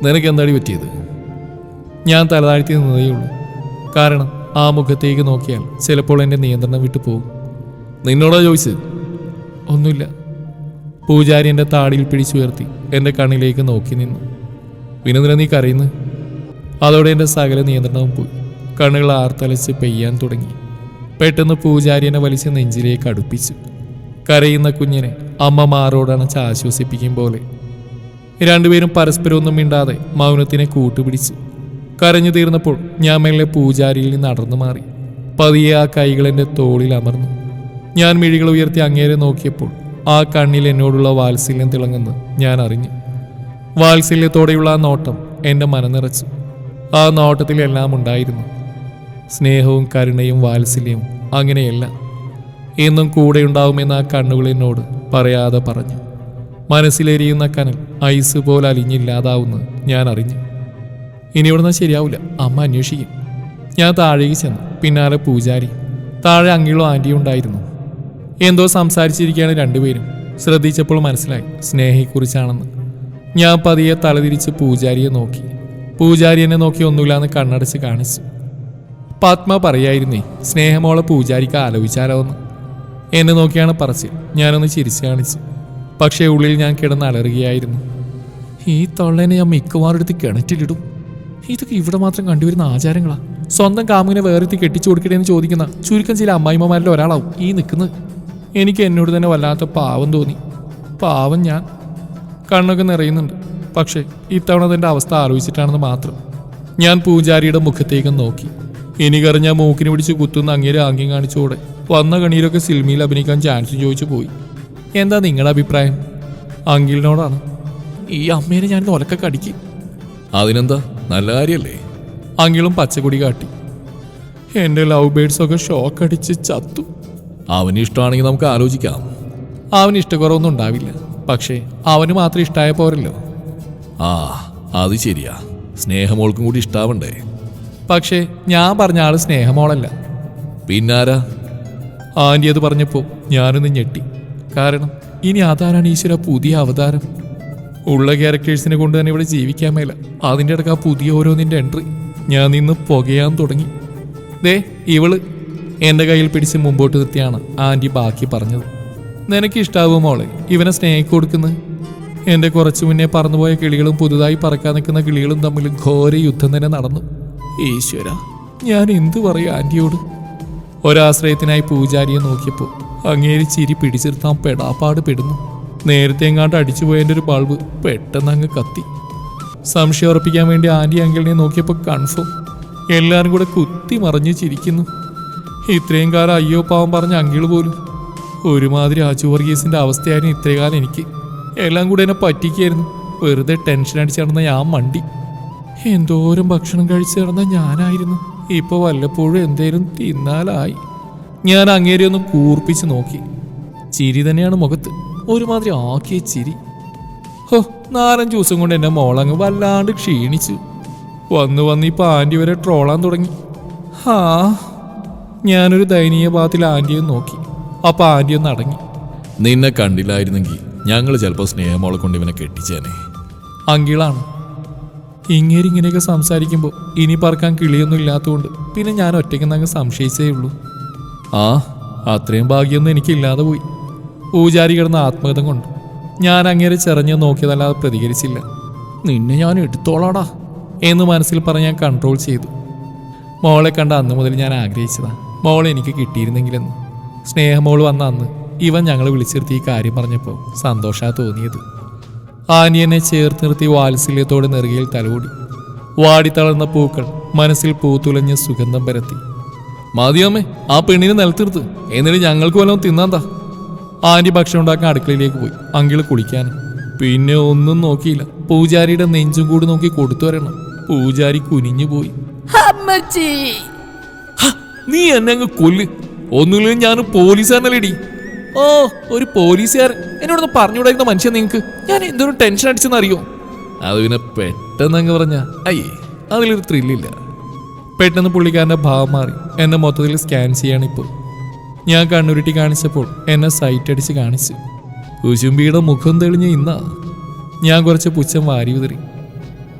നിനക്ക് എന്താടി പറ്റിയത്? ഞാൻ തലതാഴ്ത്തി നിന്നതേയുള്ളൂ കാരണം ആ മുഖത്തേക്ക് നോക്കിയാൽ ചിലപ്പോൾ എന്റെ നിയന്ത്രണം വിട്ടു പോകും നിന്നോടാ ചോദിച്ചത്? ഒന്നുമില്ല. പൂജാരി എന്റെ താടിയിൽ പിടിച്ചുയർത്തി എന്റെ കണ്ണിലേക്ക് നോക്കി നിന്നു. വിനോദിനെ നീ കരയുന്നു? അതോടെ എന്റെ സകല നിയന്ത്രണവും പോയി. കണ്ണുകൾ ആർത്തലച്ച് പെയ്യാൻ തുടങ്ങി. പെട്ടെന്ന് പൂജാരി എന്നെ വലിച്ച് നെഞ്ചിലേക്ക് അടുപ്പിച്ചു. കരയുന്ന കുഞ്ഞിനെ അമ്മ മാറോടണച്ച് ആശ്വസിപ്പിക്കും പോലെ. രണ്ടുപേരും പരസ്പരം ഒന്നും മിണ്ടാതെ മൗനത്തിനെ കൂട്ടുപിടിച്ചു. കരഞ്ഞു തീർന്നപ്പോൾ ഞാൻ മെല്ലെ പൂജാരിയിൽ നിന്ന് അടർന്നു മാറി. പതിയെ ആ കൈകൾ എന്റെ തോളിൽ അമർന്നു. ഞാൻ മിഴികൾ ഉയർത്തി അങ്ങേരെ നോക്കിയപ്പോൾ ആ കണ്ണിൽ എന്നോടുള്ള വാത്സല്യം തിളങ്ങുന്നു. ഞാൻ അറിഞ്ഞു. വാത്സല്യത്തോടെയുള്ള ആ നോട്ടം എന്റെ മനനിറച്ചു ആ നോട്ടത്തിൽ എല്ലാം ഉണ്ടായിരുന്നു. സ്നേഹവും കരുണയും വാത്സല്യവും അങ്ങനെയെല്ലാം. എന്നും കൂടെയുണ്ടാവുമെന്ന് ആ കണ്ണുകൾ എന്നോട് പറയാതെ പറഞ്ഞു. മനസ്സിലെരിയുന്ന കനൽ ഐസ് പോലെ അലിഞ്ഞില്ലാതാവുന്നു ഞാൻ അറിഞ്ഞു. ഇനി ഇവിടുന്ന് ശരിയാവില്ല. അമ്മ അന്വേഷിക്കും. ഞാൻ താഴേക്ക് ചെന്നു. പിന്നാലെ പൂജാരി. താഴെ അങ്കിളും ആന്റിയും ഉണ്ടായിരുന്നു. എന്തോ സംസാരിച്ചിരിക്കുകയാണ് രണ്ടുപേരും. ശ്രദ്ധിച്ചപ്പോൾ മനസ്സിലായി സ്നേഹയെക്കുറിച്ചാണെന്ന്. ഞാൻ പതിയെ തലതിരിച്ച് പൂജാരിയെ നോക്കി. പൂജാരി എന്നെ നോക്കി ഒന്നുമില്ലാന്ന് കണ്ണടച്ച് കാണിച്ചു. പത്മ പറയായിരുന്നേ സ്നേഹമോളെ പൂജാരിക്ക് ആലോചിച്ചാലോ എന്ന്. എന്നെ നോക്കിയാണ് പറച്ച് ഞാനൊന്ന് ചിരിച്ചു കാണിച്ചു. പക്ഷേ ഉള്ളിൽ ഞാൻ കിടന്ന് അലറുകയായിരുന്നു. ഈ തള്ളേനെ ഞാൻ മിക്കവാറും എടുത്ത് കിണറ്റിലിടും. ഇതൊക്കെ ഇവിടെ മാത്രം കണ്ടുവരുന്ന ആചാരങ്ങളാ. സ്വന്തം കാമുകിനെ വേറെത്തി കെട്ടിച്ചു കൊടുക്കണേന്ന് ചോദിക്കുന്ന ചുരുക്കം ചില അമ്മായിമ്മമാരിൽ ഒരാളാവും ഈ നിൽക്കുന്നത്. എനിക്ക് എന്നോട് തന്നെ വല്ലാത്ത പാവം തോന്നി. പാവം ഞാൻ. കണ്ണൊക്കെ നിറയുന്നുണ്ട്. പക്ഷേ ഇത്തവണ അതിന്റെ അവസ്ഥ ആലോചിച്ചിട്ടാണെന്ന് മാത്രം. ഞാൻ പൂജാരിയുടെ മുഖത്തേക്ക് നോക്കി. ഇനി കറിഞ്ഞ മൂക്കിന് പിടിച്ച് കുത്തുന്ന അങ്ങേരെ ആംഗ്യം കാണിച്ചോടെ വന്ന കണിയിലൊക്കെ സിനിമയിൽ അഭിനയിക്കാൻ ചാൻസ് ചോദിച്ചു പോയി. എന്താ നിങ്ങളുടെ അഭിപ്രായം? അങ്കിളിനോടാണ്. ഈ അമ്മേനെ ഞാൻ ഒലക്ക കടിക്ക് അതിനെന്താ? നല്ല കാര്യല്ലേ? അങ്കിളും പച്ചക്കുടി കാട്ടി. എന്റെ ലവ് ബേഡ്സൊക്കെ ഷോക്കടിച്ച് ഷോക്ക് അടിച്ച് ചത്തു. അവന് ഇഷ്ടമാണെങ്കിൽ നമുക്ക് ആലോചിക്കാം. അവന് ഇഷ്ടക്കുറവൊന്നും ഉണ്ടാവില്ല. പക്ഷേ അവന് മാത്രം ഇഷ്ടമായ പോരല്ലോ. ആ അത് ശരിയാ. സ്നേഹമോൾക്കും കൂടി ഇഷ്ടാവണ്ടേ. പക്ഷേ ഞാൻ പറഞ്ഞ ആൾ സ്നേഹമോളല്ല. പിന്നാരാ? ആന്റി അത് പറഞ്ഞപ്പോൾ ഞാനൊന്ന് ഞെട്ടി. കാരണം ഇനി അതാരാണ് ഈശ്വര പുതിയ അവതാരം? ഉള്ള ക്യാരക്ടേഴ്സിനെ കൊണ്ട് തന്നെ ഇവിടെ ജീവിക്കാൻ മേല. അതിന്റെ ഇടയ്ക്ക് ആ പുതിയ ഓരോന്നിന്റെ എൻട്രി. ഞാൻ നിന്ന് പുകയാൻ തുടങ്ങി. ദേ ഇവൾ. എന്റെ കയ്യിൽ പിടിച്ച് മുമ്പോട്ട് നിർത്തിയാണ് ആന്റി ബാക്കി പറഞ്ഞത്. നിനക്ക് ഇഷ്ടാവും മോളെ? ഇവനെ സ്നേഹിക്ക് കൊടുക്കുന്നത് എന്റെ കുറച്ചു മുന്നേ പറന്നുപോയ കിളികളും പുതുതായി പറക്കാൻ നിൽക്കുന്ന കിളികളും തമ്മിൽ ഘോര യുദ്ധം തന്നെ നടന്നു. ഈശ്വര ഞാൻ എന്തു പറയും ആന്റിയോട് ഒരാശ്രയത്തിനായി പൂജാരിയെ നോക്കിയപ്പോൾ അങ്ങേരി ചിരി പിടിച്ചിരുത്താൻ പെടാപ്പാട് പെടുന്നു. നേരത്തെ എങ്ങാണ്ട് അടിച്ചുപോയതിന്റെ ഒരു ബൾബ് പെട്ടെന്ന് അങ്ങ് കത്തി. സംശയം ഉറപ്പിക്കാൻ വേണ്ടി ആന്റി അങ്കിളിനെ നോക്കിയപ്പോൾ കൺഫേം. എല്ലാവരും കൂടെ കുത്തി മറിഞ്ഞു ചിരിക്കുന്നു. ഇത്രയും കാലം അയ്യോ പാവം പറഞ്ഞ അങ്കിൾ പോലും. ഒരുമാതിരി ആച്ചു വർഗീസിന്റെ അവസ്ഥയായിരുന്നു ഇത്രയും കാലം എനിക്ക്. എല്ലാം കൂടെ എന്നെ പറ്റിക്കായിരുന്നു. വെറുതെ ടെൻഷൻ അടിച്ച് നടന്ന ഞാൻ മണ്ടി. എന്തോരം ഭക്ഷണം കഴിച്ച് നടന്ന ഞാനായിരുന്നു. ഇപ്പൊ വല്ലപ്പോഴും എന്തേലും തിന്നാലായി. ഞാൻ അങ്ങേരെ ഒന്ന് കൂർപ്പിച്ച് നോക്കി. ചിരി തന്നെയാണ് മുഖത്ത്. ഒരുമാതിരി ആക്കിയ ചിരി. ഹോ നാലഞ്ച് ദിവസം കൊണ്ട് എന്നെ മോളങ്ങ് വല്ലാണ്ട് ക്ഷീണിച്ചു. വന്നു വന്ന് ഇപ്പൊ ആന്റി വരെ ട്രോളാൻ തുടങ്ങി. ഹാ ഞാനൊരു ദയനീയ ഭാഗത്തിൽ ആന്റിയെ നോക്കി. അപ്പൊ ആന്റി നടങ്ങി അടങ്ങി. നിന്നെ കണ്ടില്ലായിരുന്നെങ്കിൽ ഞങ്ങൾ ചിലപ്പോൾ സ്നേഹമോളെ കൊണ്ട് ഇവനെ കെട്ടിച്ചേനെ. അങ്കിളാണ്. ഇങ്ങേരി ഇങ്ങനെയൊക്കെ സംസാരിക്കുമ്പോൾ ഇനി പറക്കാൻ കിളിയൊന്നും ഇല്ലാത്തതുകൊണ്ട് പിന്നെ ഞാൻ ഒറ്റയ്ക്ക് അങ്ങ് സംശയിച്ചേ ഉള്ളൂ. ആ അത്രയും ഭാഗ്യമൊന്നും എനിക്കില്ലാതെ പോയി. പൂജാരി കിടന്ന ആത്മഗതം കൊണ്ട്. ഞാൻ അങ്ങേരെ ചെറഞ്ഞ് നോക്കിയതല്ലാതെ പ്രതികരിച്ചില്ല. നിന്നെ ഞാൻ എടുത്തോളാടാ. എന്ന് മനസ്സിൽ പറഞ്ഞ് ഞാൻ കൺട്രോൾ ചെയ്തു. മോളെ കണ്ട അന്ന് മുതൽ ഞാൻ ആഗ്രഹിച്ചതാ. മോളെ എനിക്ക് കിട്ടിയിരുന്നെങ്കിലെന്ന്. സ്നേഹമോൾ വന്ന അന്ന് ഇവൻ ഞങ്ങൾ വിളിച്ചിരുത്തി ഈ കാര്യം പറഞ്ഞപ്പോൾ സന്തോഷാ തോന്നിയത്. ആനിയനെ ചേർത്ത് നിർത്തി വാത്സല്യത്തോടെ നെറുകയിൽ തലോടി വാടിത്തളർന്ന പൂക്കൾ മനസ്സിൽ പൂത്തുലഞ്ഞ സുഗന്ധം പരത്തി. മതിയമ്മേ ആ പെണ്ണിനെ നിലത്തിർത്ത്. എന്നിട്ട് ഞങ്ങൾക്ക് വല്ലതും തിന്നാന്താ. ആന്റി ഭക്ഷണം ഉണ്ടാക്കാൻ അടുക്കളയിലേക്ക് പോയി. അങ്കിൾ കുളിക്കാൻ. പിന്നെ ഒന്നും നോക്കിയില്ല. പൂജാരിയുടെ നെഞ്ചും കൂടി നോക്കി കൊടുത്തു വരണം. പൂജാരി കുനിഞ്ഞു പോയി. അമ്മച്ചി! നീ എന്നെ അങ്ങ് കൊല്ല്. ഒന്നുമില്ലെങ്കിൽ ഞാൻ പോലീസുകാരനല്ലേടി. ഓ ഒരു പോലീസുകാരൻ. എന്നോടൊന്ന് പറഞ്ഞുകൂടായിരുന്ന മനുഷ്യൻ നിങ്ങക്ക്? ഞാൻ എന്തൊരു ടെൻഷൻ അടിച്ചെന്ന് അറിയോ അത് പിന്നെ പെട്ടെന്ന് അങ്ങ് പറഞ്ഞ. അയ്യേ അതിലൊരു ത്രില്ലില്ല പെട്ടെന്ന് പുള്ളിക്കാരന്റെ ഭാവം മാറി. എന്നെ മൊത്തത്തിൽ സ്കാൻ ചെയ്യാണ് ഇപ്പോൾ. ഞാൻ കണ്ണുരുട്ടി കാണിച്ചപ്പോൾ എന്നെ സൈറ്റ് അടിച്ച് കാണിച്ചു. കുശുംബിയുടെ മുഖം തെളിഞ്ഞ ഇന്നാ. ഞാൻ കുറച്ച് പുച്ഛം വാരി ഉതറി.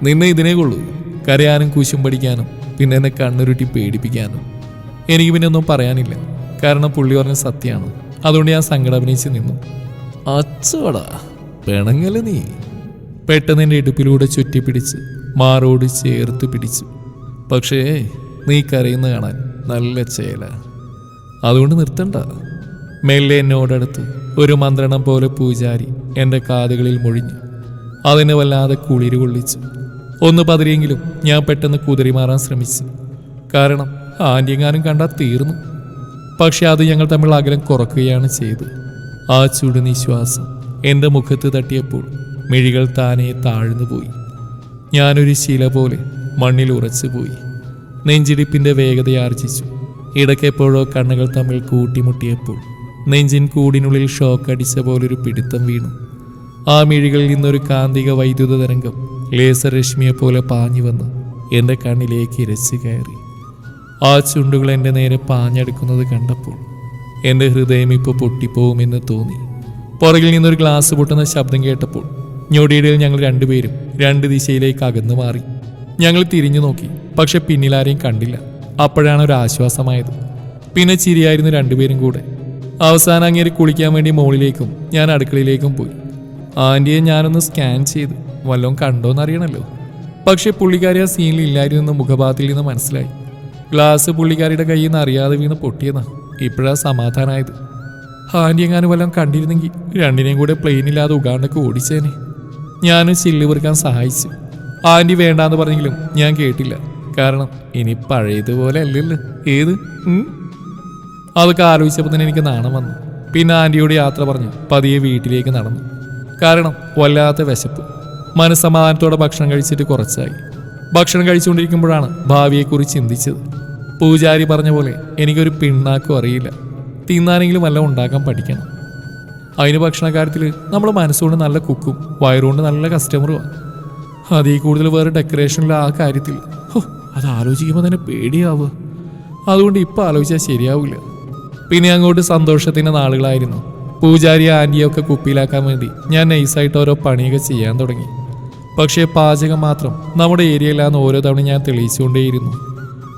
നിന്നെ ഇതിനേ കൊള്ളൂ. കരയാനും കുശുമ്പടിക്കാനും പിന്നെ എന്നെ കണ്ണുരുട്ടി പേടിപ്പിക്കാനും. എനിക്ക് പിന്നെ ഒന്നും പറയാനില്ല. കാരണം പുള്ളി പറഞ്ഞ സത്യമാണ്. അതുകൊണ്ട് ഞാൻ സങ്കടം അഭിനയിച്ച് നിന്നു. അച്ചോടാ പിണങ്ങൽ നീ. പെട്ടെന്ന് എന്റെ ഇടുപ്പിലൂടെ ചുറ്റിപ്പിടിച്ച് മാറോട് ചേർത്ത് പിടിച്ചു. പക്ഷേ നീ കരയുന്ന കാണാൻ നല്ല ചേല. അതുകൊണ്ട് നിർത്തണ്ട. മെല്ലെ എന്നോടടുത്ത് ഒരു മന്ത്രണം പോലെ പൂജാരി എന്റെ കാതുകളിൽ മൊഴിഞ്ഞു. അതിനെ വല്ലാതെ കുളിര് കൊള്ളിച്ചു ഒന്ന് പതിരിയെങ്കിലും ഞാൻ പെട്ടെന്ന് കുതിരി മാറാൻ ശ്രമിച്ചു. കാരണം ആന്റിയെങ്ങാനും കണ്ടാൽ തീർന്നു. പക്ഷെ അത് ഞങ്ങൾ തമ്മിൽ അകലം കുറക്കുകയാണ് ചെയ്ത് ആ ചുടുനിശ്വാസം എന്റെ മുഖത്ത് തട്ടിയപ്പോൾ മിഴികൾ താനെ താഴ്ന്നു പോയി. ഞാനൊരു ശില പോലെ മണ്ണിൽ ഉറച്ചുപോയി നെഞ്ചിടിപ്പിന്റെ വേഗതയാർജിച്ചു ഇടയ്ക്കെപ്പോഴോ കണ്ണുകൾ തമ്മിൽ കൂട്ടിമുട്ടിയപ്പോൾ നെഞ്ചിൻ കൂടിനുള്ളിൽ ഷോക്ക് അടിച്ച പോലൊരു പിടുത്തം വീണു. ആ മിഴികളിൽ നിന്നൊരു കാന്തിക വൈദ്യുത തരംഗം ലേസർ രശ്മിയെപ്പോലെ പാഞ്ഞു വന്ന് എന്റെ കണ്ണിലേക്ക് ഇരച്ചു കയറി. ആ ചുണ്ടുകൾ എന്റെ നേരെ പാഞ്ഞെടുക്കുന്നത് കണ്ടപ്പോൾ എന്റെ ഹൃദയം ഇപ്പോൾ പൊട്ടിപ്പോകുമെന്ന് തോന്നി. പുറകിൽ നിന്നൊരു ഗ്ലാസ് പൊട്ടുന്ന ശബ്ദം കേട്ടപ്പോൾ ഞൊടിയിടയിൽ ഞങ്ങൾ രണ്ടുപേരും രണ്ട് ദിശയിലേക്ക് അകന്നു മാറി. ഞങ്ങൾ തിരിഞ്ഞു നോക്കി പക്ഷെ പിന്നിലാരെയും കണ്ടില്ല. അപ്പോഴാണ് ഒരു ആശ്വാസമായത്. പിന്നെ ചിരിയായിരുന്നു രണ്ടുപേരും കൂടെ. അവസാനം അങ്ങേര് കുളിക്കാൻ വേണ്ടി മുകളിലേക്കും ഞാൻ അടുക്കളയിലേക്കും പോയി. ആന്റിയെ ഞാനൊന്ന് സ്കാൻ ചെയ്ത് വല്ലതും കണ്ടോന്നറിയണമല്ലോ പക്ഷെ പുള്ളിക്കാരി ആ സീനിൽ ഇല്ലായിരുന്നു മുഖഭാഗത്തിൽ നിന്ന് മനസ്സിലായി. ഗ്ലാസ് പുള്ളിക്കാരിയുടെ കയ്യിൽ നിന്ന് അറിയാതെ വീണ് പൊട്ടിയെന്നാ. ഇപ്പോഴാ സമാധാനമായത് ആന്റി എങ്ങാനും വല്ലതും കണ്ടിരുന്നെങ്കിൽ രണ്ടിനെയും കൂടെ പ്ലെയിനില്ലാതെ ഉഗാണ്ടൊക്കെ ഓടിച്ചേനെ. ഞാനും ചില്ല് പെറുക്കാൻ സഹായിച്ചു. ആന്റി വേണ്ടാന്ന് പറഞ്ഞെങ്കിലും ഞാൻ കേട്ടില്ല. കാരണം ഇനി പഴയതുപോലെ അല്ലല്ലോ. ഏത്? അതൊക്കെ ആലോചിച്ചപ്പോൾ തന്നെ എനിക്ക് നാണം വന്നു. പിന്നെ ആന്റിയോട് യാത്ര പറഞ്ഞു പതിയെ വീട്ടിലേക്ക് നടന്നു. കാരണം വല്ലാത്ത വിശപ്പ്. മനസ്സമാധാനത്തോടെ ഭക്ഷണം കഴിച്ചിട്ട് കുറച്ചായി. ഭക്ഷണം കഴിച്ചുകൊണ്ടിരിക്കുമ്പോഴാണ് ഭാവിയെക്കുറിച്ച് ചിന്തിച്ചത്. പൂജാരി പറഞ്ഞ പോലെ എനിക്കൊരു പിണ്ണാക്കും അറിയില്ല. തിന്നാനെങ്കിലും വല്ലതും ഉണ്ടാക്കാൻ പഠിക്കണം. അതിന് ഭക്ഷണക്കാര്യത്തിൽ നമ്മൾ മനസ്സുകൊണ്ട് നല്ല കുക്കും വയറുകൊണ്ട് നല്ല കസ്റ്റമറുമാണ് അതിൽ കൂടുതൽ വേറെ ഡെക്കറേഷനിൽ ആ കാര്യത്തിൽ അത് ആലോചിക്കുമ്പോൾ തന്നെ പേടിയാവുക അതുകൊണ്ട് ഇപ്പം ആലോചിച്ചാൽ ശരിയാവില്ല പിന്നെ അങ്ങോട്ട് സന്തോഷത്തിന്റെ നാളുകളായിരുന്നു. പൂജാരി ആന്റിയൊക്കെ കുപ്പിയിലാക്കാൻ വേണ്ടി ഞാൻ നൈസായിട്ട് ഓരോ പണിയൊക്കെ ചെയ്യാൻ തുടങ്ങി. പക്ഷേ പാചകം മാത്രം നമ്മുടെ ഏരിയയിലാന്ന് ഓരോ തവണ ഞാൻ തെളിയിച്ചുകൊണ്ടേയിരുന്നു.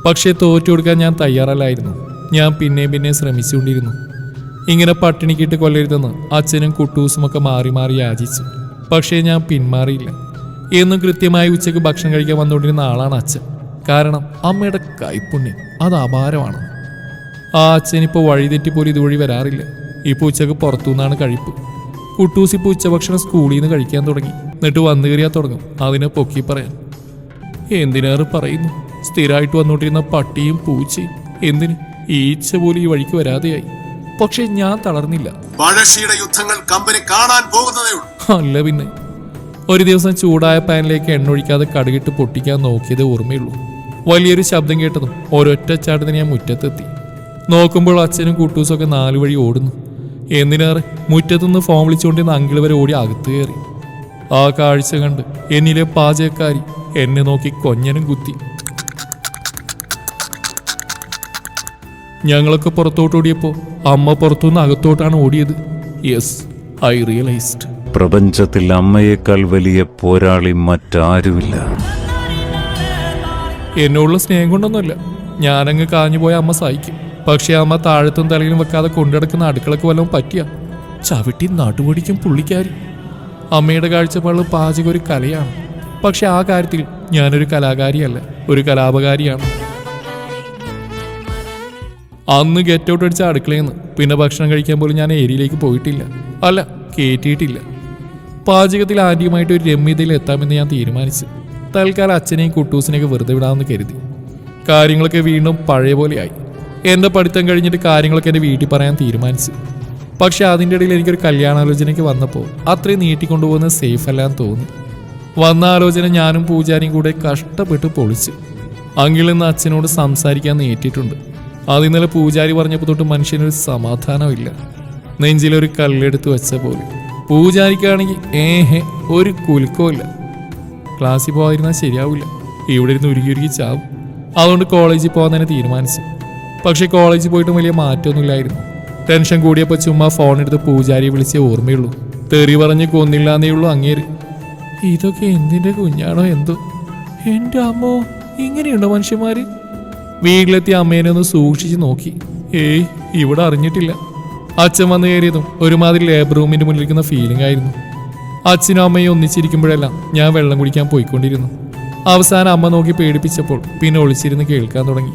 പക്ഷേ തോറ്റു കൊടുക്കാൻ ഞാൻ തയ്യാറല്ലായിരുന്നു. ഞാൻ പിന്നെയും പിന്നെ ശ്രമിച്ചുകൊണ്ടിരുന്നു. ഇങ്ങനെ പട്ടിണിക്കിട്ട് കൊല്ലരുതെന്ന് അച്ഛനും കുട്ടൂസും ഒക്കെ മാറി മാറി യാചിച്ചു. പക്ഷേ ഞാൻ പിന്മാറിയില്ല. എന്നും കൃത്യമായി ഉച്ചയ്ക്ക് ഭക്ഷണം കഴിക്കാൻ വന്നുകൊണ്ടിരുന്ന ആളാണ് അച്ഛൻ. കാരണം അമ്മയുടെ കൈപ്പുണ്യം അത് അപാരമാണ്. ആ അച്ഛൻ ഇപ്പോൾ വഴിതെറ്റിപ്പോലും ഇതുവഴി വരാറില്ല. ഇപ്പോൾ ഉച്ചയ്ക്ക് പുറത്തുനിന്നാണ് കഴിപ്പ്. കുട്ടൂസ് ഇപ്പോൾ ഉച്ചഭക്ഷണം സ്കൂളിൽ നിന്ന് കഴിക്കാൻ തുടങ്ങി. എന്നിട്ട് വന്നു കയറിയാൽ തുടങ്ങും. അതിനെ പൊക്കി പറയാൻ. എന്തിനേറെ പറയുന്നു? സ്ഥിരമായിട്ട് വന്നുകൊണ്ടിരുന്ന പട്ടിയും പൂച്ചയും. എന്തിന്? ഈച്ച പോലും ഈ വഴിക്ക് വരാതെയായി. പക്ഷെ ഞാൻ തളർന്നില്ല. പഴശ്ശിയുടെ യുദ്ധങ്ങൾ കമ്പനി കാണാൻ പോകുന്നതേ അല്ല പിന്നെ. ഒരു ദിവസം ചൂടായ പാനിലേക്ക് എണ്ണൊഴിക്കാതെ കടുകിട്ട് പൊട്ടിക്കാൻ നോക്കിയത് ഓർമ്മയുള്ളൂ. വലിയൊരു ശബ്ദം കേട്ടതും ഒരൊറ്റ ചാട്ടത്തിന് ഞാൻ മുറ്റത്തെത്തി. നോക്കുമ്പോൾ അച്ഛനും കുട്ടൂസൊക്കെ നാലു വഴി ഓടുന്നു. എന്തിനേറെ? മുറ്റത്തുനിന്ന് ഫോൺ വിളിച്ചുകൊണ്ടിരുന്ന അങ്കിൾ വരെ ഓടി അകത്ത് കയറി. ആ കാഴ്ച കണ്ട് എന്നിലെ പാചകക്കാരി എന്നെ നോക്കി കൊഞ്ഞനും കുത്തി. ഞങ്ങളൊക്കെ പുറത്തോട്ടോടിയപ്പോൾ അമ്മ പുറത്തുനിന്ന് അകത്തോട്ടാണ് ഓടിയത്. യെസ് ഐ റിയലൈസ്ഡ് പ്രപഞ്ചത്തിൽ അമ്മയേക്കാൾ വലിയ പോരാളി മറ്റാരുമില്ല. എന്നോടുള്ള സ്നേഹം കൊണ്ടൊന്നുമല്ല. ഞാനങ്ങ് കാഞ്ഞു പോയ അമ്മ സഹിക്കും. പക്ഷേ അമ്മ താഴത്തും തലയിലും വെക്കാതെ കൊണ്ടുനടക്കുന്ന അടുക്കളക്ക് വല്ലതും പറ്റിയ. ചവിട്ടി നാട്ടുപൊടിക്കും പുള്ളിക്കാരി. അമ്മയുടെ കാഴ്ചപ്പാടിൽ പാചകം ഒരു കലയാണ്. പക്ഷെ ആ കാര്യത്തിൽ ഞാനൊരു കലാകാരിയല്ല ഒരു കലാപകാരിയാണ്. അന്ന് ഗെറ്റ് ഔട്ട് അടിച്ച അടുക്കളയിൽ നിന്ന് പിന്നെ ഭക്ഷണം കഴിക്കാൻ പോലും ഞാൻ ഏരിയയിലേക്ക് പോയിട്ടില്ല. അല്ല കയറ്റിയിട്ടില്ല പാചകത്തിൽ ആദ്യമായിട്ട് ഒരു രമ്യതയിൽ എത്താമെന്ന് ഞാൻ തീരുമാനിച്ചു തൽക്കാലം അച്ഛനെയും കുട്ടൂസിനെയൊക്കെ വെറുതെ വിടാമെന്ന് കരുതി. കാര്യങ്ങളൊക്കെ വീണ്ടും പഴയ പോലെയായി എന്റെ പഠിത്തം കഴിഞ്ഞിട്ട് കാര്യങ്ങളൊക്കെ എന്റെ വീട്ടിൽ പറയാൻ തീരുമാനിച്ചു. പക്ഷെ അതിന്റെ ഇടയിൽ എനിക്കൊരു കല്യാണാലോചനയ്ക്ക് വന്നപ്പോൾ അത്രയും നീട്ടിക്കൊണ്ടുപോകുന്നത് സേഫ് അല്ലാന്ന് തോന്നി. വന്ന ആലോചന ഞാനും പൂജാരിയും കൂടെ കഷ്ടപ്പെട്ട് പൊളിച്ചു. അങ്കിളിൽ നിന്ന് അച്ഛനോട് സംസാരിക്കാൻ നീട്ടിയിട്ടുണ്ട്. അത് ഇന്നലെ പൂജാരി പറഞ്ഞപ്പോൾ തൊട്ട് മനുഷ്യനൊരു സമാധാനമില്ല നെഞ്ചിലൊരു കല്ലെടുത്ത് വെച്ച പോലെ. പൂജാരിക്കാണെങ്കിൽ ഏഹെ ഒരു കുലുക്കമില്ല ക്ലാസ്സിൽ പോകാതിരുന്നാൽ ശരിയാവില്ല. ഇവിടെ ഇരുന്ന് ഉരുകി ഉരുകി ചാവും. അതുകൊണ്ട് കോളേജിൽ പോകാൻ തന്നെ തീരുമാനിച്ചു. പക്ഷേ കോളേജിൽ പോയിട്ടും വലിയ മാറ്റമൊന്നുമില്ലായിരുന്നു. ടെൻഷൻ കൂടിയപ്പോൾ ചുമ്മാ ഫോൺ എടുത്ത് പൂജാരിയെ വിളിച്ചേ ഓർമ്മയുള്ളൂ. തെറി പറഞ്ഞ് കൊന്നില്ലാന്നേ ഉള്ളൂ അങ്ങേര്. ഇതൊക്കെ എന്തിന്റെ കുഞ്ഞാണോ എന്തോ? എന്റെ അമ്മോ ഇങ്ങനെയുണ്ടോ മനുഷ്യന്മാര്? വീട്ടിലെത്തിയ അമ്മേനെ ഒന്ന് സൂക്ഷിച്ച് നോക്കി. ഏയ് ഇവിടെ അറിഞ്ഞിട്ടില്ല. അച്ഛൻ വന്നു കയറിയതും ഒരുമാതിരി ലേബർ റൂമിന്റെ മുന്നിലിരിക്കുന്ന ഫീലിംഗ് ആയിരുന്നു. അച്ഛനും അമ്മയും ഒന്നിച്ചിരിക്കുമ്പോഴെല്ലാം ഞാൻ വെള്ളം കുടിക്കാൻ പോയിക്കൊണ്ടിരുന്നു. അവസാനം അമ്മ നോക്കി പേടിപ്പിച്ചപ്പോൾ പിന്നെ ഒളിച്ചിരുന്ന് കേൾക്കാൻ തുടങ്ങി.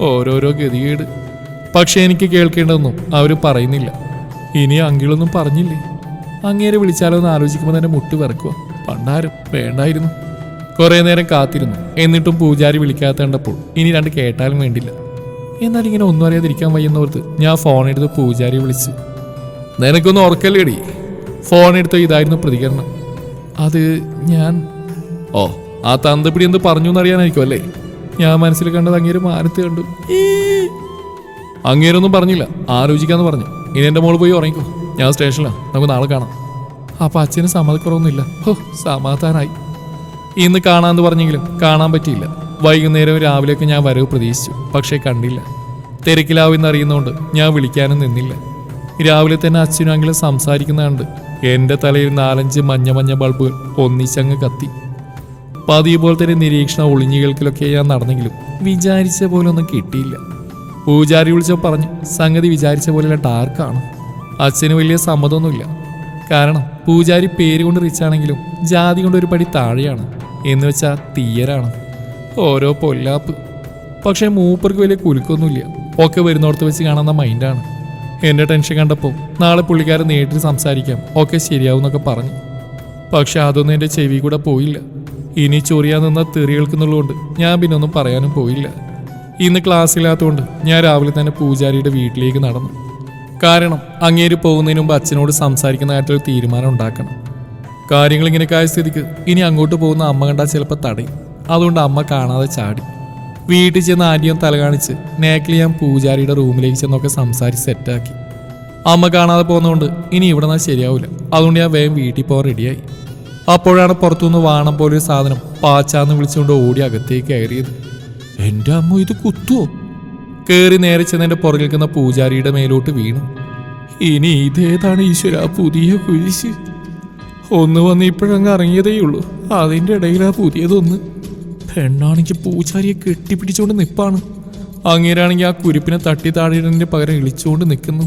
ഓരോരോ ഗതികേട്. പക്ഷെ എനിക്ക് കേൾക്കേണ്ടതൊന്നും അവർ പറയുന്നില്ല. ഇനി അങ്കിളൊന്നും പറഞ്ഞില്ലേ? അങ്ങേരെ വിളിച്ചാലോ എന്ന് ആലോചിക്കുമ്പോൾ തന്നെ മുട്ട് വിറക്കുക പണ്ടാരും വേണ്ടായിരുന്നു. കുറേ നേരം കാത്തിരുന്നു. എന്നിട്ടും പൂജാരി വിളിക്കാത്ത കണ്ടപ്പോൾ ഇനി രണ്ട് കേട്ടാലും വേണ്ടില്ല. എന്നാൽ ഇങ്ങനെ ഒന്നും അറിയാതിരിക്കാൻ വയ്യെന്നോർത്ത് ഞാൻ ഫോൺ എടുത്ത് പൂജാരി വിളിച്ചു. നിനക്കൊന്നും ഓർക്കല്ലേടി ഫോൺ എടുത്ത ഇതായിരുന്നു പ്രതികരണം. അത് ഞാൻ ഓ ആ തന്തപിടി എന്ത് പറഞ്ഞു എന്നറിയാനായിരിക്കും അല്ലേ? ഞാൻ മനസ്സിൽ കണ്ടത് അങ്ങേര് മാനത്ത് കണ്ടു. ഈ. അങ്ങേരൊന്നും പറഞ്ഞില്ല. ആലോചിക്കാന്ന് പറഞ്ഞു. ഇനി എന്റെ മോൾ പോയി ഉറങ്ങിക്കോ. ഞാൻ സ്റ്റേഷനിലാണ് നമുക്ക് നാളെ കാണാം. അപ്പൊ അച്ഛന് സമ്മതക്കുറവൊന്നുമില്ല ഹോ സമാധാനായി. ഇന്ന് കാണാമെന്ന് പറഞ്ഞെങ്കിലും കാണാൻ പറ്റിയില്ല. വൈകുന്നേരം രാവിലെയൊക്കെ ഞാൻ വരവ് പ്രതീക്ഷിച്ചു. പക്ഷേ കണ്ടില്ല. തിരക്കിലാവെന്ന് അറിയുന്നതുകൊണ്ട് ഞാൻ വിളിക്കാനും നിന്നില്ല. രാവിലെ തന്നെ അച്ഛനും അങ്കിലും സംസാരിക്കുന്ന കണ്ട് എന്റെ തലയിൽ നാലഞ്ച് മഞ്ഞ മഞ്ഞ ബൾബുകൾ ഒന്നിച്ചങ്ങ് കത്തി. പതിവ് പോലെ തന്നെ നിരീക്ഷണ ഒളിഞ്ഞുകൾക്കിലൊക്കെ ഞാൻ നടന്നെങ്കിലും വിചാരിച്ച പോലെ ഒന്നും കിട്ടിയില്ല. പൂജാരി വിളിച്ചപ്പോൾ പറഞ്ഞു സംഗതി വിചാരിച്ച പോലെയുള്ള ഡാർക്കാണ് അച്ഛന് വലിയ സമ്മതമൊന്നുമില്ല. കാരണം പൂജാരി പേര് കൊണ്ട് റിച്ചാണെങ്കിലും ജാതി കൊണ്ട് ഒരു പടി താഴെയാണ്. എന്ന് വെച്ചാൽ തീയരാണ്. ഓരോ പൊല്ലാപ്പ്. പക്ഷേ മൂപ്പർക്ക് വലിയ കുലുക്കൊന്നുമില്ല. ഒക്കെ വരുന്നോടത്ത് വെച്ച് കാണുന്ന മൈൻഡാണ് എന്റെ ടെൻഷൻ കണ്ടപ്പോൾ നാളെ പുള്ളിക്കാരൻ നേരിട്ട് സംസാരിക്കാം. ഒക്കെ ശരിയാവുന്നൊക്കെ പറഞ്ഞു. പക്ഷെ അതൊന്നും എന്റെ ചെവി കൂടെ പോയില്ല. ഇനി ചൊറിയാൻ നിന്ന തെറി കേൾക്കുന്നുള്ളതുകൊണ്ട് ഞാൻ പിന്നെ ഒന്നും പറയാനും പോയില്ല. ഇന്ന് ക്ലാസ് ഇല്ലാത്തതുകൊണ്ട് ഞാൻ രാവിലെ തന്നെ പൂജാരിയുടെ വീട്ടിലേക്ക് നടന്നു. കാരണം അങ്ങേര് പോകുന്നതിന് മുമ്പ് അച്ഛനോട് സംസാരിക്കുന്ന കാര്യത്തിൽ തീരുമാനം ഉണ്ടാക്കണം. കാര്യങ്ങൾ ഇങ്ങനെയൊക്കെ സ്ഥിതിക്ക് ഇനി അങ്ങോട്ട് പോകുന്ന അമ്മ കണ്ടാൽ ചിലപ്പോൾ തടയും. അതുകൊണ്ട് അമ്മ കാണാതെ ചാടി. വീട്ടിൽ ചെന്ന് ആദ്യം തല കാണിച്ച് നേക്കിൽ ഞാൻ പൂജാരിയുടെ റൂമിലേക്ക് ചെന്നൊക്കെ സംസാരിച്ച് സെറ്റാക്കി അമ്മ കാണാതെ പോകുന്നതുകൊണ്ട് ഇനി ഇവിടെ നിന്നാൽ ശരിയാവില്ല അതുകൊണ്ട് ഞാൻ വേഗം വീട്ടിൽ പോകാൻ റെഡിയായി അപ്പോഴാണ് പുറത്തുനിന്ന് വാണം പോലൊരു സാധനം പാച്ചാന്ന് വിളിച്ചുകൊണ്ട് ഓടി അകത്തേക്ക് കയറിയത്. എന്റെ അമ്മ ഇത് കുത്തുവോ? കയറി നേരെ ചെന്ന് എന്റെ പുറകിൽ നിൽക്കുന്ന പൂജാരിയുടെ മേലോട്ട് വീണു. ഇനി ഇതേതാണ് ഈശ്വര പുതിയ കുരിശ്? ഒന്ന് വന്ന് ഇപ്പോഴങ്ങ് ഇറങ്ങിയതേയുള്ളൂ. അതിന്റെ ഇടയിലാ പുതിയതൊന്ന്. പെണ്ണാണെങ്കിൽ പൂജാരിയെ കെട്ടിപ്പിടിച്ചുകൊണ്ട് നിപ്പാണ്. അങ്ങേരാണെങ്കിൽ ആ കുരിപ്പിനെ തട്ടി താഴെ പകരം ഇളിച്ചുകൊണ്ട് നിൽക്കുന്നു.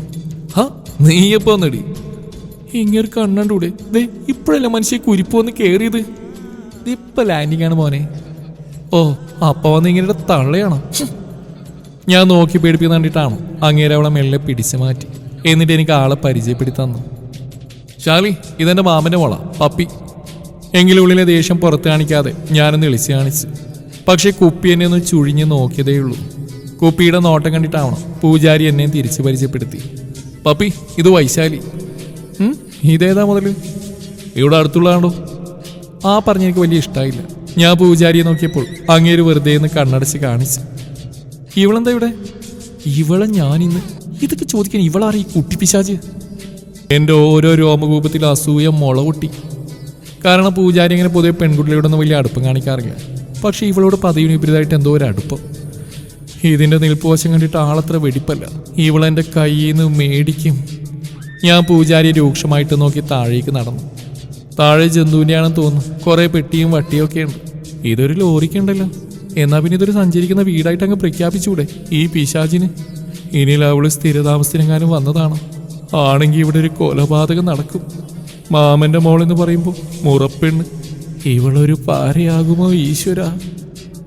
ഹാ നീയപ്പോ നടി ഇങ്ങനെ കണ്ണണ്ടൂടെ. ദേ ഇപ്പോഴല്ല മനുഷ്യ കുരിപ്പ് വന്ന് കേറിയത്? ഇപ്പൊ ലാൻഡിംഗ് ആണ് മോനെ. ഓ അപ്പ വന്ന് ഇങ്ങനെ തള്ളയാണോ. ഞാൻ നോക്കി പേടിപ്പിക്കുന്ന കണ്ടിട്ടാണോ അങ്ങേരെ അവളെ മെല്ലെ പിടിച്ചു മാറ്റി. എന്നിട്ട് എനിക്ക് ആളെ പരിചയപ്പെടുത്തി തന്നു. ഷാലി ഇതെന്റെ മാമന്റെ മോളാ പപ്പി. എങ്കിലും ഉള്ളിലെ ദേഷ്യം പുറത്ത് കാണിക്കാതെ ഞാനൊന്ന് ഇളിച്ച് കാണിച്ചു. പക്ഷെ കുപ്പി എന്നെ ഒന്ന് ചുഴിഞ്ഞ് നോക്കിയതേയുള്ളൂ കുപ്പിയുടെ നോട്ടം കണ്ടിട്ടാവണം പൂജാരി എന്നെ തിരിച്ചു പരിചയപ്പെടുത്തി. പപ്പി ഇത് വൈശാലി. ഇതേതാ മുതൽ? ഇവിടെ അടുത്തുള്ളതാണോ? ആ പറഞ്ഞ എനിക്ക് വലിയ ഇഷ്ടമായില്ല ഞാൻ പൂജാരിയെ നോക്കിയപ്പോൾ അങ്ങേര് വെറുതെ ഒന്ന് കണ്ണടച്ച് കാണിച്ചു. ഇവളെന്താ ഇവിടെ? ഇവളെ ഞാനിന്ന് ഇതൊക്കെ ചോദിക്കാൻ ഇവളാറി കുട്ടിപ്പിശാജ് എന്റെ ഓരോ രോമകൂപത്തിൽ അസൂയ മുള കാരണം പൂജാരി ഇങ്ങനെ പൊതുവെ പെൺകുട്ടികളോടൊന്നും വലിയ അടുപ്പം കാണിക്കാറില്ല. പക്ഷെ ഇവളോട് പതിവിന് വിപരീതമായിട്ട് എന്തോ ഒരു അടുപ്പം. ഇതിന്റെ നിൽപ്പുവശം കണ്ടിട്ട് ആളത്ര വെടിപ്പല്ല. ഇവളെന്റെ കയ്യിൽ നിന്ന് മേടിക്കും. ഞാൻ പൂജാരിയെ രൂക്ഷമായിട്ട് നോക്കി താഴേക്ക് നടന്നു. താഴെ ജന്തുവിന്റെയാണെന്ന് തോന്നുന്നു. കുറേ പെട്ടിയും വട്ടിയും ഒക്കെ ഉണ്ട്. ഇതൊരു ലോറിക്കുണ്ടല്ലോ എന്നാ പിന്നെ ഇതൊരു സഞ്ചരിക്കുന്ന വീടായിട്ട് അങ്ങ് പ്രഖ്യാപിച്ചൂടെ ഈ പിശാചിന്? ഇനി അവൾ സ്ഥിരതാമസത്തിനെങ്ങാനും വന്നതാണ്? ആണെങ്കിൽ ഇവിടെ ഒരു കൊലപാതകം നടക്കും. മാമന്റെ മോൾ എന്ന് പറയുമ്പോൾ മുറപ്പെണ്ണ്. ഇവളൊരു പാരയാകുമോ ഈശ്വര?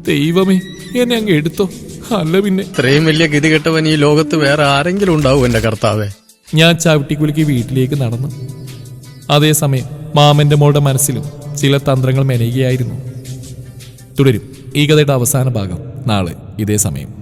ദൈവമേ എന്നെ അങ്ങ് എടുത്തോ. അല്ല പിന്നെ. ഇത്രയും വലിയ ഗതി കെട്ടവൻ ഈ ലോകത്ത് വേറെ ആരെങ്കിലും ഉണ്ടാവും എന്റെ കർത്താവേ. ഞാൻ ചവിട്ടിക്കുലുക്കി വീട്ടിലേക്ക് നടന്നു. അതേസമയം മാമന്റെ മോളുടെ മനസ്സിലും ചില തന്ത്രങ്ങൾ മെനയുകയായിരുന്നു. തുടരും. ഈ കഥയുടെ അവസാന ഭാഗം നാളെ ഇതേ സമയം.